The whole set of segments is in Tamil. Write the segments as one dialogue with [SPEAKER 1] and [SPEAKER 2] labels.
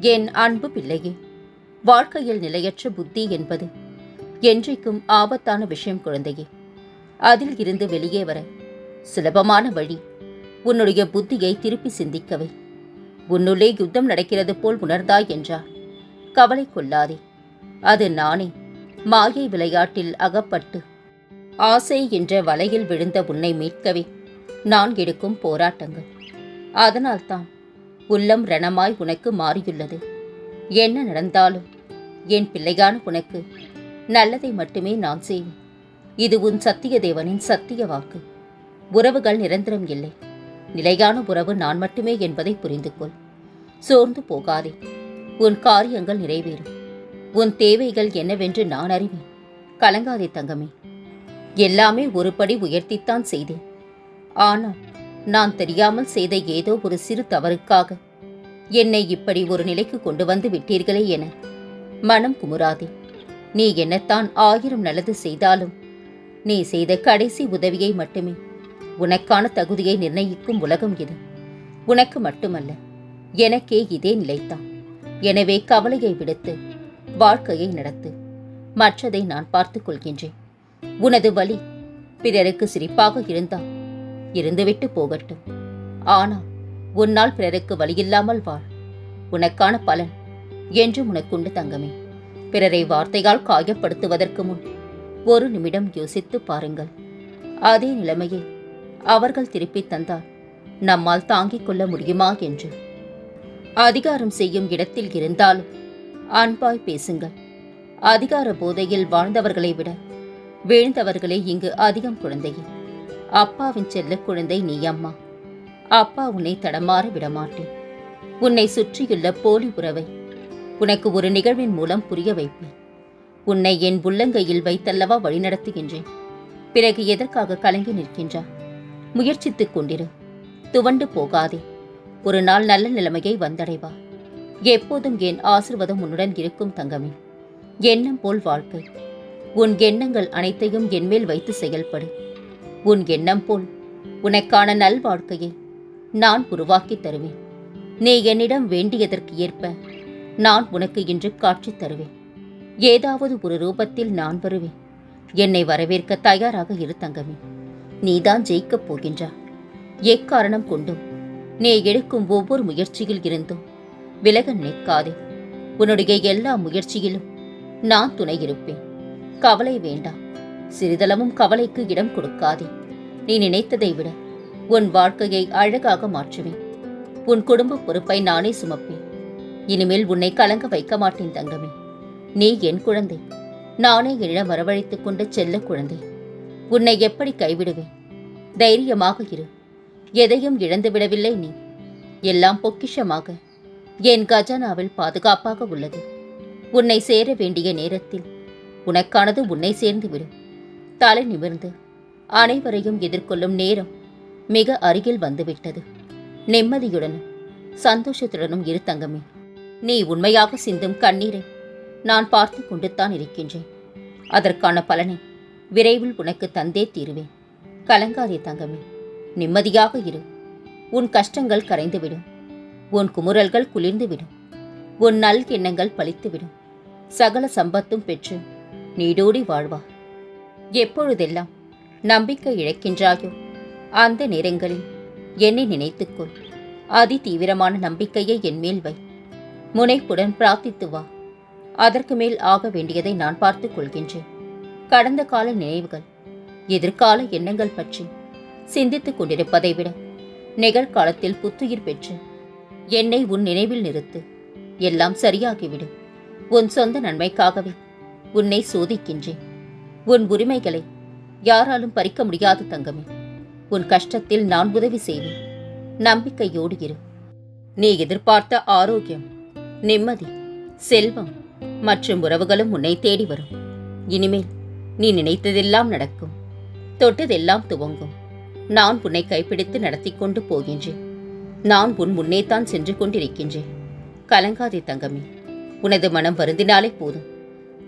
[SPEAKER 1] என் அன்பு பிள்ளையே வாழ்க்கையில் நிலையற்ற புத்தி என்பது என்றைக்கும் ஆபத்தான விஷயம் குழந்தையே. அதில் இருந்து வெளியே வர சுலபமான வழி உன்னுடைய புத்தியை திருப்பி சிந்திக்கவே. உன்னுள்ளே யுத்தம் நடக்கிறது போல் உணர்ந்தாய் என்றார் கவலை கொள்ளாதே. அது நானே மாயை விளையாட்டில் அகப்பட்டு ஆசை என்ற வலையில் விழுந்த உன்னை மீட்கவே நான் எடுக்கும் போராட்டங்கள். அதனால்தான் உள்ளம் ரணமாய் உனக்கு மாறியுள்ளது. என்ன நடந்தாலும் என் பிள்ளையான உனக்கு நல்லதை மட்டுமே நான் செய்வேன். இது உன் சத்திய தேவனின் சத்திய வாக்கு. உறவுகள் நிரந்தரம் இல்லை. நிலையான உறவு நான் மட்டுமே என்பதை புரிந்து கொள் சோர்ந்து போகாதே. உன் காரியங்கள் நிறைவேறும். உன் தேவைகள் என்னவென்று நான் அறிவேன். கலங்காதே தங்கமே. எல்லாமே ஒருபடி உயர்த்தித்தான் செய்தேன். ஆனால் நான் தெரியாமல் செய்த ஏதோ ஒரு சிறு தவறுக்காக. என்னை இப்படி ஒரு நிலைக்கு கொண்டு வந்து விட்டீர்களே என மனம் குமுறாதே. நீ என்னத்தான் ஆயிரம் நல்லது செய்தாலும் நீ செய்த கடைசி உதவியை மட்டுமே. உனக்கான தகுதியை நிர்ணயிக்கும் உலகம் இது. உனக்கு மட்டுமல்ல எனக்கே இதே நிலைத்தான் எனவே கவலையை விடுத்து வாழ்க்கையை நடத்து. மற்றதை நான் பார்த்துக் கொள்கின்றேன். உனது வழி பிறருக்கு சிரிப்பாக இருந்தால் இருந்துவிட்டு போகட்டும். ஆனால் உன்னால் பிறருக்கு வழியில்லாமல் வாழ். உனக்கான பலன் என்று உனக்குண்டு தங்கமே. பிறரை வார்த்தையால் காயப்படுத்துவதற்கு முன் ஒரு நிமிடம் யோசித்து பாருங்கள். அதே நிலைமையை அவர்கள் திருப்பித் தந்தால் நம்மால் தாங்கிக் கொள்ள முடியுமா என்று. அதிகாரம் செய்யும் இடத்தில் இருந்தாலும் அன்பாய் பேசுங்கள். அதிகார போதையில் வாழ்ந்தவர்களை விட வீழ்ந்தவர்களே இங்கு அதிகம் குழந்தையே. அப்பாவின் செல்ல குழந்தை நீ அம்மா அப்பா உன்னை தடமாற விடமாட்டேன். உன்னை சுற்றியுள்ள போலி உறவை உனக்கு ஒரு நிகழ்வின் மூலம் புரிய வைப்பேன். உன்னை என் உள்ளங்கையில் வைத்தல்லவா வழிநடத்துகின்றேன். பிறகு எதற்காக கலங்கி நிற்கின்றா? முயற்சித்துக் கொண்டிரு. துவண்டு போகாதே. ஒரு நாள் நல்ல நிலைமையை வந்தடைவா. எப்போதும் என் ஆசிர்வாதம் உன்னுடன் இருக்கும் தங்கமே. எண்ணம் போல் வாழ்க்கை. உன் எண்ணங்கள் அனைத்தையும் என்மேல் வைத்து செயல்படு. உன் எண்ணம் போல் உனக்கான நல் வாழ்க்கையை நான் உருவாக்கித் தருவேன். நீ என்னிடம் வேண்டியதற்கு ஏற்ப நான் உனக்கு இன்று காட்சி தருவேன். ஏதாவது ஒரு ரூபத்தில் நான் வருவேன். என்னை வரவேற்க தயாராக இரு தங்கமே. நீதான் ஜெயிக்கப் போகின்றா. எக்காரணம் கொண்டும் நீ எடுக்கும் ஒவ்வொரு முயற்சியில் இருந்தும் விலக நிற்காதே. உன்னுடைய எல்லா முயற்சியிலும் நான் துணை இருப்பேன். கவலை வேண்டாம். சிறிதளவும் கவலைக்கு இடம் கொடுக்காதே. நீ நினைத்ததை விட உன் வாழ்க்கையை அழகாக மாற்றுவேன். உன் குடும்ப பொறுப்பை நானே சுமப்பேன். இனிமேல் உன்னை கலங்க வைக்க மாட்டேன் தங்கமே. நீ என் குழந்தை. நானே என்னிடம் வரவழைத்துக் கொண்ட செல்ல குழந்தை. உன்னை எப்படி கைவிடுவேன்? தைரியமாக இரு. எதையும் இழந்து விடவில்லை நீ. எல்லாம் பொக்கிஷமாக. என் கஜானாவில் பாதுகாப்பாக உள்ளது. உன்னை சேர வேண்டிய நேரத்தில் உனக்கானது உன்னை சேர்ந்து விடும். தலை நிமிர்ந்து அனைவரையும் எதிர்கொள்ளும் நேரம் மிக அருகில் வந்துவிட்டது. நிம்மதியுடனும் சந்தோஷத்துடனும் இரு தங்கமே. நீ உண்மையாக சிந்தும் கண்ணீரை நான் பார்த்து கொண்டுத்தான் இருக்கின்றேன். அதற்கான பலனை விரைவில் உனக்கு தந்தே தீருவேன். கலங்காதே தங்கமே. நிம்மதியாக இரு. உன் கஷ்டங்கள் கரைந்துவிடும். உன் குமுறல்கள் குளிர்ந்துவிடும். உன் நல் எண்ணங்கள் பழித்துவிடும். சகல சம்பத்தும் பெற்று நீடோடி வாழ்வா. எப்பொழுதெல்லாம் நம்பிக்கை இழக்கின்றாயோ அந்த நேரங்களில் என்னை நினைத்துக்கொள். அதி தீவிரமான நம்பிக்கையை என் மேல் வை. முனைப்புடன் பிரார்த்தித்து வா. அதற்கு மேல் ஆக வேண்டியதை நான் பார்த்துக் கொள்கின்றேன். கடந்த கால நினைவுகள் எதிர்கால எண்ணங்கள் பற்றி சிந்தித்துக் கொண்டிருப்பதை விட நிகழ்காலத்தில் புத்துயிர் பெற்று என்னை உன் நினைவில் நிறுத்து. எல்லாம் சரியாகிவிடும். உன் சொந்த நன்மைக்காகவே உன்னை சோதிக்கின்றேன். உன் உரிமைகளை யாராலும் பறிக்க முடியாது தங்கமே. உன் கஷ்டத்தில் நான் உதவி செய்வேன். நம்பிக்கையோடு இரு. நீ எதிர்பார்த்த ஆரோக்கியம் நிம்மதி செல்வம் மற்றும் உறவுகளும் உன்னை தேடி வரும். இனிமேல் நீ நினைத்ததெல்லாம் நடக்கும். தொட்டதெல்லாம் துவங்கும். நான் உன்னை கைப்பிடித்து நடத்தி கொண்டு போகின்றேன். நான் உன் முன்னேத்தான் சென்று கொண்டிருக்கின்றேன். கலங்காதே தங்கமே. உனது மனம் வருந்தினாலே போதும்.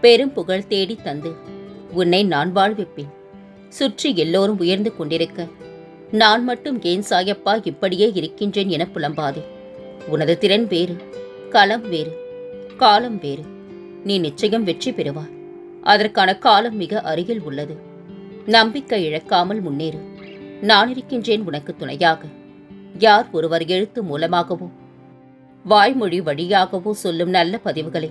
[SPEAKER 1] பெரும் புகழ் தேடி தந்து உன்னை நான் வாழ்விப்பேன். சுற்றி எல்லோரும் உயர்ந்து கொண்டிருக்க நான் மட்டும் ஏன் சாயப்பா இப்படியே இருக்கின்றேன் என புலம்பாதே. உனது திறன் வேறு களம் வேறு காலம் வேறு. நீ நிச்சயம் வெற்றி பெறுவாய். அதற்கான காலம் மிக அருகில் உள்ளது. நம்பிக்கை இழக்காமல் முன்னேறு. நான் இருக்கின்றேன் உனக்கு துணையாக. யார் ஒருவர் எழுத்து மூலமாகவோ வாய்மொழி வழியாகவோ சொல்லும் நல்ல பதிவுகளை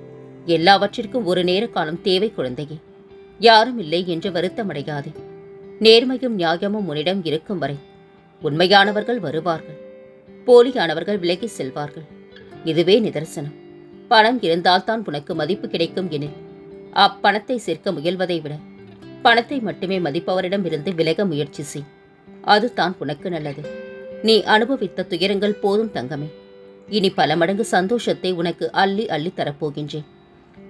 [SPEAKER 1] எல்லாவற்றிற்கும் ஒரு நேர காலம் தேவை குழந்தையே. யாரும் இல்லை என்று வருத்தமடையாதே. நேர்மையும் நியாயமும் உன்னிடம் இருக்கும் வரை உண்மையானவர்கள் வருவார்கள். போலியானவர்கள் விலகி செல்வார்கள். இதுவே நிதர்சனம். பணம் இருந்தால்தான் உனக்கு மதிப்பு கிடைக்கும் எனில் அப்பணத்தை சேர்க்க முயல்வதை விட பணத்தை மட்டுமே மதிப்பவரிடம் இருந்து விலக முயற்சி செய். அதுதான் உனக்கு நல்லது. நீ அனுபவித்த துயரங்கள் போதும் தங்கமே. இனி பல மடங்கு சந்தோஷத்தை உனக்கு அள்ளி அள்ளி தரப்போகின்றேன்.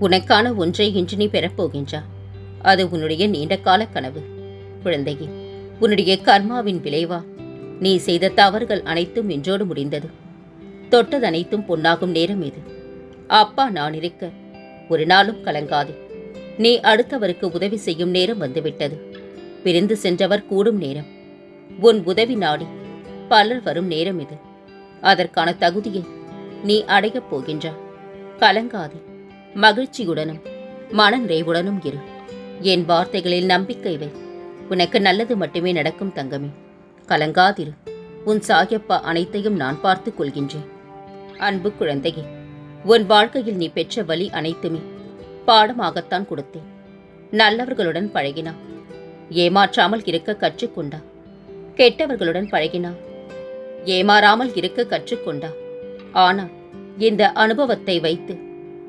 [SPEAKER 1] உனக்கான ஒன்றை இன்று நீ பெறப்போகின்றா அது உன்னுடைய நீண்டகால கனவு. குழந்தையே உன்னுடைய கர்மாவின் விளைவா? நீ செய்த தவறுகள் அனைத்தும் இன்றோடு முடிந்தது. தொட்டது அனைத்தும் பொன்னாகும் நேரம் இது. அப்பா நான் இருக்க. ஒரு நாளும் கலங்காது. நீ அடுத்தவருக்கு உதவி செய்யும் நேரம் வந்துவிட்டது. பிரிந்து சென்றவர் கூடும் நேரம். உன் உதவி நாடி பலர் வரும் நேரம் இது. அதற்கான தகுதியை நீ அடையப் போகின்றாய். கலங்காதே. மகிழ்ச்சியுடனும் மன நிறைவுடனும் இரு. என் வார்த்தைகளில் நம்பிக்கை வை. உனக்கு நல்லது மட்டுமே நடக்கும் தங்கமே. கலங்காதிரு. உன் சாயப்பா அனைத்தையும் நான் பார்த்துக் கொள்கின்றேன். அன்பு குழந்தையே உன் வாழ்க்கையில் நீ பெற்ற வழி அனைத்துமே பாடமாகத்தான் கொடுத்தேன். நல்லவர்களுடன் பழகினா ஏமாற்றாமல் இருக்க கற்றுக்கொண்டா. கெட்டவர்களுடன் பழகினா ஏமாறாமல் இருக்க கற்றுக்கொண்டா. ஆனால் இந்த அனுபவத்தை வைத்து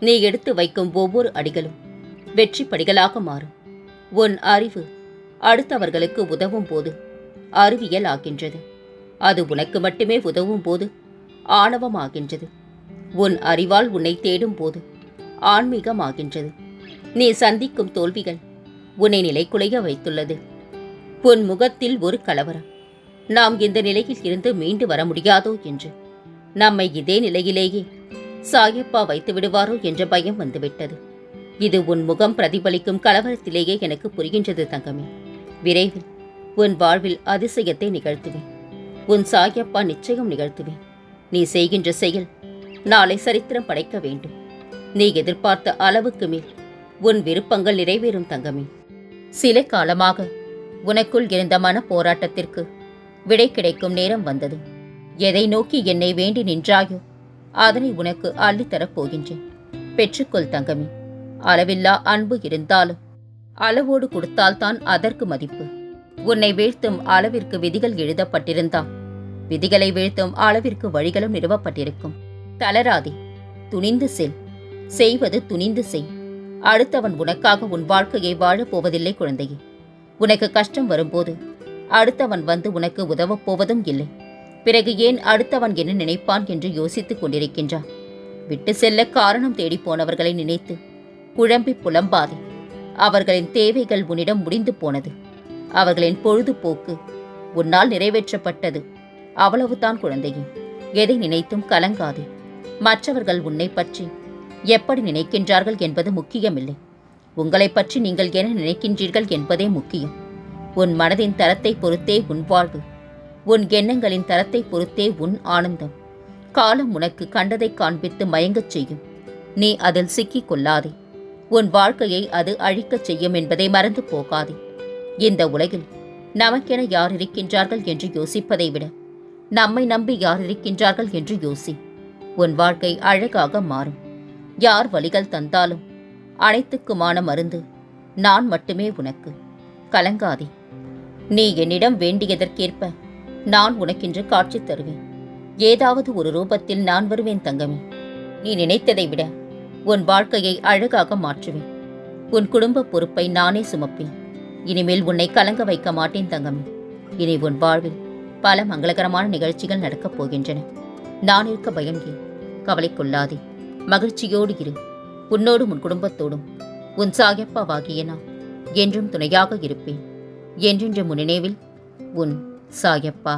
[SPEAKER 1] நீ எடுத்து வைக்கும் ஒவ்வொரு அடிகளும் வெற்றி படிகளாக மாறும். உன் அறிவு அடுத்தவர்களுக்கு உதவும் போது அறிவியல் ஆகின்றது. அது உனக்கு மட்டுமே உதவும் போது ஆணவமாகின்றது உன் அறிவால் உன்னை தேடும் போது ஆன்மீகமாகின்றது நீ சந்திக்கும் தோல்விகள் உன்னை நிலைக்குலைய வைத்துள்ளது. உன் முகத்தில் ஒரு கலவரம். நாம் இந்த நிலையில் இருந்து மீண்டு வர முடியாதோ என்று. நம்மை இதே நிலையிலேயே சாயப்பா வைத்து விடுவாரோ என்ற பயம் வந்துவிட்டது. இது உன் முகம் பிரதிபலிக்கும் கலவரத்திலேயே எனக்கு புரிகின்றது தங்கமே. விரைவில் உன் வாழ்வில் அதிசயத்தை நிகழ்த்துவேன். உன் சாயப்பா நிச்சயம் நிகழ்த்துவேன். நீ செய்கின்ற செயல் நாளை சரித்திரம் படைக்க வேண்டும். நீ எதிர்பார்த்த அளவுக்கு மேல் உன் விருப்பங்கள் நிறைவேறும் தங்கமே. சில காலமாக உனக்குள் இருந்த மன போராட்டத்திற்கு விடை கிடைக்கும் நேரம் வந்தது. எதை நோக்கி என்னை வேண்டி நின்றாயோ அதனை உனக்கு அள்ளித்தரப் போகின்றேன். பெற்றுக்கொள் தங்கமே. அளவில்லா அன்பு இருந்தாலும் அளவோடு கொடுத்தால்தான் அதற்கு மதிப்பு. உன்னை வீழ்த்தும் அளவிற்கு விதிகள் எழுதப்பட்டிருந்தால் விதிகளை வீழ்த்தும் அளவிற்கு வழிகளும் நிறுவப்பட்டிருக்கும். தளராதே. துணிந்து செல். செய்வது துணிந்து செய். அடுத்தவன் உனக்காக உன் வாழ்க்கையை வாழப் போவதில்லை குழந்தையே. உனக்கு கஷ்டம் வரும்போது அடுத்தவன் வந்து உனக்கு உதவப் போவதும் இல்லை. பிறகு ஏன் அடுத்தவன் என்ன நினைப்பான் என்று யோசித்துக் கொண்டிருக்கின்றான். விட்டு செல்ல காரணம் தேடி போனவர்களை நினைத்து குழம்பி புலம்பாதே. அவர்களின் தேவைகள் உன்னிடம் முடிந்து போனது. அவர்களின் பொழுதுபோக்கு உன்னால் நிறைவேற்றப்பட்டது. அவ்வளவுதான் குழந்தையே. எதை நினைத்தும் கலங்காதே. மற்றவர்கள் உன்னை பற்றி எப்படி நினைக்கின்றார்கள் என்பது முக்கியமில்லை. உங்களைப் பற்றி நீங்கள் என்ன நினைக்கின்றீர்கள் என்பதே முக்கியம். உன் மனதின் தரத்தை பொறுத்தே உன் வாழ்வு உன் எண்ணங்களின் தரத்தை பொறுத்தே உன் ஆனந்தம். காலம் உனக்கு கண்டதை காண்பித்து மயங்கச் செய்யும். நீ அதில் சிக்கிக் கொள்ளாதே. உன் வாழ்க்கையை அது அழிக்கச் செய்யும் என்பதை மறந்து போகாதே. இந்த உலகில் நமக்கென யார் இருக்கின்றார்கள் என்று யோசிப்பதை விட நம்மை நம்பி யார் இருக்கின்றார்கள் என்று யோசி. உன் வாழ்க்கை அழகாக மாறும். யார் வழிகள் தந்தாலும் அனைத்துக்குமான மருந்து நான் மட்டுமே உனக்கு. கலங்காதே. நீ என்னிடம் வேண்டியதற்கேற்ப நான் உனக்கென்று காட்சி தருவேன். ஏதாவது ஒரு ரூபத்தில் நான் வருவேன் தங்கமே. நீ நினைத்ததை விட உன் வாழ்க்கையை அழகாக மாற்றுவேன். உன் குடும்ப பொறுப்பை நானே சுமப்பேன். இனிமேல் உன்னை கலங்க வைக்க மாட்டேன் தங்கமே. இனி உன் வாழ்வில் பல மங்களகரமான நிகழ்ச்சிகள் நடக்கப் போகின்றன. நான் இருக்க பயம் ஏன்? கவலை கொள்ளாதே. மகிழ்ச்சியோடு இரு. உன்னோடும் உன் குடும்பத்தோடும். உன் சாயப்பாவாகிய நான் என்றும் துணையாக இருப்பேன். என்றென்று முன்னினைவில் உன் சாயப்பா.